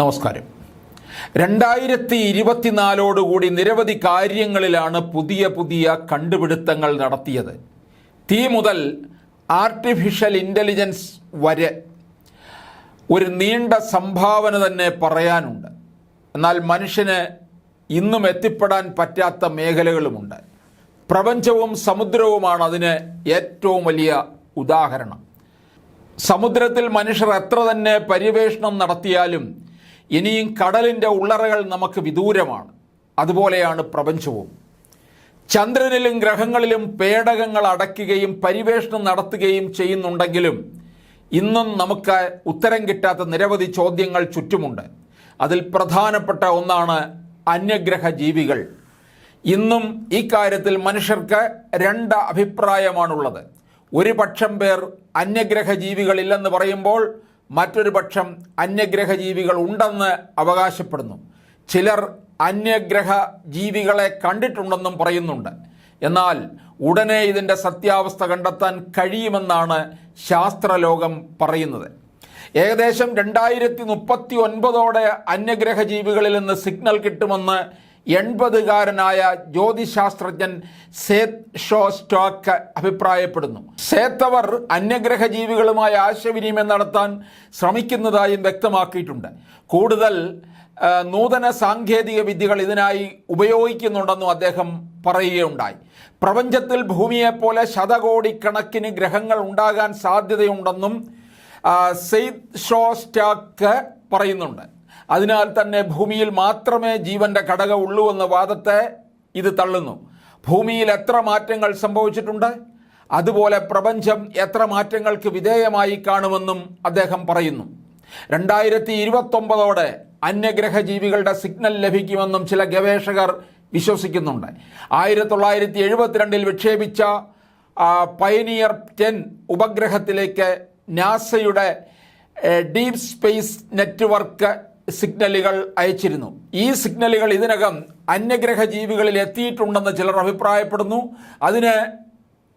നമസ്കാരം. രണ്ടായിരത്തി ഇരുപത്തിനാലോടുകൂടി നിരവധി കാര്യങ്ങളിലാണ് പുതിയ പുതിയ കണ്ടുപിടുത്തങ്ങൾ നടത്തിയത്. തീ മുതൽ ആർട്ടിഫിഷ്യൽ ഇന്റലിജൻസ് വരെ ഒരു നീണ്ട സംഭാവന തന്നെ പറയാനുണ്ട്. എന്നാൽ മനുഷ്യന് ഇന്നും എത്തിപ്പെടാൻ പറ്റാത്ത മേഖലകളുമുണ്ട്. പ്രപഞ്ചവും സമുദ്രവുമാണ് അതിന് ഏറ്റവും വലിയ ഉദാഹരണം. സമുദ്രത്തിൽ മനുഷ്യർ എത്ര തന്നെ പര്യവേഷണം നടത്തിയാലും ഇനിയും കടലിന്റെ ഉള്ളറകൾ നമുക്ക് വിദൂരമാണ്. അതുപോലെയാണ് പ്രപഞ്ചവും. ചന്ദ്രനിലും ഗ്രഹങ്ങളിലും പേടകങ്ങൾ അടയ്ക്കുകയും പരിവേഷണം നടത്തുകയും ചെയ്യുന്നുണ്ടെങ്കിലും ഇന്നും നമുക്ക് ഉത്തരം കിട്ടാത്ത നിരവധി ചോദ്യങ്ങൾ ചുറ്റുമുണ്ട്. അതിൽ പ്രധാനപ്പെട്ട ഒന്നാണ് അന്യഗ്രഹ ജീവികൾ ഇന്നും ഈ കാര്യത്തിൽ മനുഷ്യർക്ക് രണ്ട് അഭിപ്രായമാണുള്ളത്. ഒരു പക്ഷം പേർ അന്യഗ്രഹ ജീവികളില്ലെന്ന് പറയുമ്പോൾ മറ്റൊരു പക്ഷം അന്യഗ്രഹ ജീവികൾ ഉണ്ടെന്ന് അവകാശപ്പെടുന്നു. ചിലർ അന്യഗ്രഹ ജീവികളെ കണ്ടിട്ടുണ്ടെന്നും പറയുന്നുണ്ട്. എന്നാൽ ഉടനെ ഇതിന്റെ സത്യാവസ്ഥ കണ്ടെത്താൻ കഴിയുമെന്നാണ് ശാസ്ത്രലോകം പറയുന്നത്. ഏകദേശം രണ്ടായിരത്തി മുപ്പത്തി ഒൻപതോടെ അന്യഗ്രഹ ജീവികളിൽ നിന്ന് സിഗ്നൽ കിട്ടുമെന്ന് എൺപതുകാരനായ ജ്യോതിശാസ്ത്രജ്ഞൻ സേത് ഷോ സ്റ്റോക്ക് അഭിപ്രായപ്പെടുന്നു. സേത്തവർ അന്യഗ്രഹ ജീവികളുമായി ആശയവിനിമയം നടത്താൻ ശ്രമിക്കുന്നതായും വ്യക്തമാക്കിയിട്ടുണ്ട്. കൂടുതൽ നൂതന സാങ്കേതിക വിദ്യകൾ ഇതിനായി ഉപയോഗിക്കുന്നുണ്ടെന്നും അദ്ദേഹം പറയുകയുണ്ടായി. പ്രപഞ്ചത്തിൽ ഭൂമിയെപ്പോലെ ശതകോടിക്കണക്കിന് ഗ്രഹങ്ങൾ ഉണ്ടാകാൻ സാധ്യതയുണ്ടെന്നും സെയ്ദ് ഷോ സ്റ്റാക്ക് പറയുന്നുണ്ട്. അതിനാൽ തന്നെ ഭൂമിയിൽ മാത്രമേ ജീവന്റെ ഘടകമുള്ളൂ എന്ന വാദത്തെ ഇത് തള്ളുന്നു. ഭൂമിയിൽ എത്ര മാറ്റങ്ങൾ സംഭവിച്ചിട്ടുണ്ട്? അതുപോലെ പ്രപഞ്ചം എത്ര മാറ്റങ്ങൾക്ക് വിധേയമായി കാണുമെന്നും അദ്ദേഹം പറയുന്നു. രണ്ടായിരത്തി ഇരുപത്തൊമ്പതോടെ അന്യഗ്രഹ ജീവികളുടെ സിഗ്നൽ ലഭിക്കുമെന്നും ചില ഗവേഷകർ വിശ്വസിക്കുന്നുണ്ട്. ആയിരത്തി തൊള്ളായിരത്തി എഴുപത്തിരണ്ടിൽ വിക്ഷേപിച്ച പയനിയർ ടെൻ ഉപഗ്രഹത്തിലേക്ക് നാസയുടെ ഡീപ് സ്പേസ് നെറ്റ്വർക്ക് സിഗ്നലുകൾ അയച്ചിരുന്നു. ഈ സിഗ്നലുകൾ ഇതിനകം അന്യഗ്രഹ ജീവികളിൽ എത്തിയിട്ടുണ്ടെന്ന് ചിലർ അഭിപ്രായപ്പെടുന്നു. അതിന്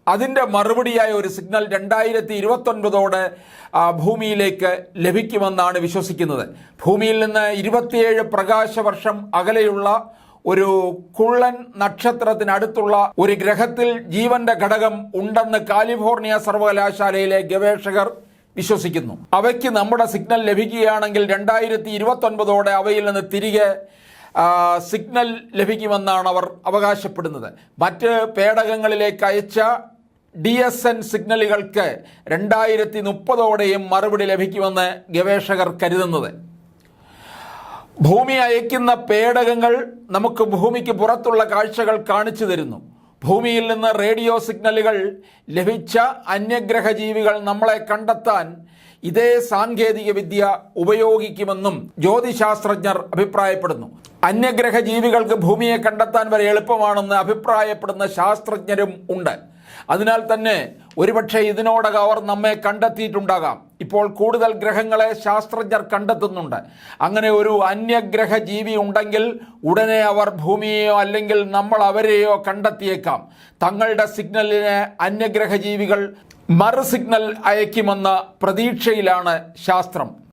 അതിന്റെ മറുപടിയായ ഒരു സിഗ്നൽ രണ്ടായിരത്തി ഇരുപത്തൊൻപതോടെ ഭൂമിയിലേക്ക് ലഭിക്കുമെന്നാണ് വിശ്വസിക്കുന്നത്. ഭൂമിയിൽ നിന്ന് ഇരുപത്തിയേഴ് പ്രകാശ വർഷം അകലെയുള്ള ഒരു കുള്ളൻ നക്ഷത്രത്തിനടുത്തുള്ള ഒരു ഗ്രഹത്തിൽ ജീവന്റെ ഘടകം ഉണ്ടെന്ന് കാലിഫോർണിയ സർവകലാശാലയിലെ ഗവേഷകർ വിശ്വസിക്കുന്നു. അവയ്ക്ക് നമ്മുടെ സിഗ്നൽ ലഭിക്കുകയാണെങ്കിൽ രണ്ടായിരത്തി ഇരുപത്തൊൻപതോടെ അവയിൽ നിന്ന് തിരികെ സിഗ്നൽ ലഭിക്കുമെന്നാണ് അവർ അവകാശപ്പെടുന്നത്. മറ്റ് പേടകങ്ങളിലേക്ക് അയച്ച ഡി എസ് എൻ സിഗ്നലുകൾക്ക് രണ്ടായിരത്തി മുപ്പതോടെയും മറുപടി ലഭിക്കുമെന്ന് ഗവേഷകർ കരുതുന്നത്. ഭൂമി അയക്കുന്ന പേടകങ്ങൾ നമുക്ക് ഭൂമിക്ക് പുറത്തുള്ള കാഴ്ചകൾ കാണിച്ചു തരുന്നു. ഭൂമിയിൽ നിന്ന് റേഡിയോ സിഗ്നലുകൾ ലഭിച്ച അന്യഗ്രഹ ജീവികൾ നമ്മളെ കണ്ടെത്താൻ ഇതേ സാങ്കേതിക വിദ്യ ഉപയോഗിക്കുമെന്നും ജ്യോതിശാസ്ത്രജ്ഞർ അഭിപ്രായപ്പെടുന്നു. അന്യഗ്രഹ ജീവികൾക്ക് ഭൂമിയെ കണ്ടെത്താൻ വരെ എളുപ്പമാണെന്ന് അഭിപ്രായപ്പെടുന്ന ശാസ്ത്രജ്ഞരും ഉണ്ട്. അതിനാൽ തന്നെ ഒരുപക്ഷെ ഇതിനോടകം അവർ നമ്മെ കണ്ടെത്തിയിട്ടുണ്ടാകാം. ഇപ്പോൾ കൂടുതൽ ഗ്രഹങ്ങളെ ശാസ്ത്രജ്ഞർ കണ്ടെത്തുന്നുണ്ട്. അങ്ങനെ ഒരു അന്യഗ്രഹ ജീവി ഉണ്ടെങ്കിൽ ഉടനെ അവർ ഭൂമിയെയോ അല്ലെങ്കിൽ നമ്മൾ അവരെയോ കണ്ടെത്തിയേക്കാം. തങ്ങളുടെ സിഗ്നലിന് അന്യഗ്രഹ ജീവികൾ മറു സിഗ്നൽ അയക്കുമെന്ന പ്രതീക്ഷയിലാണ് ശാസ്ത്രം.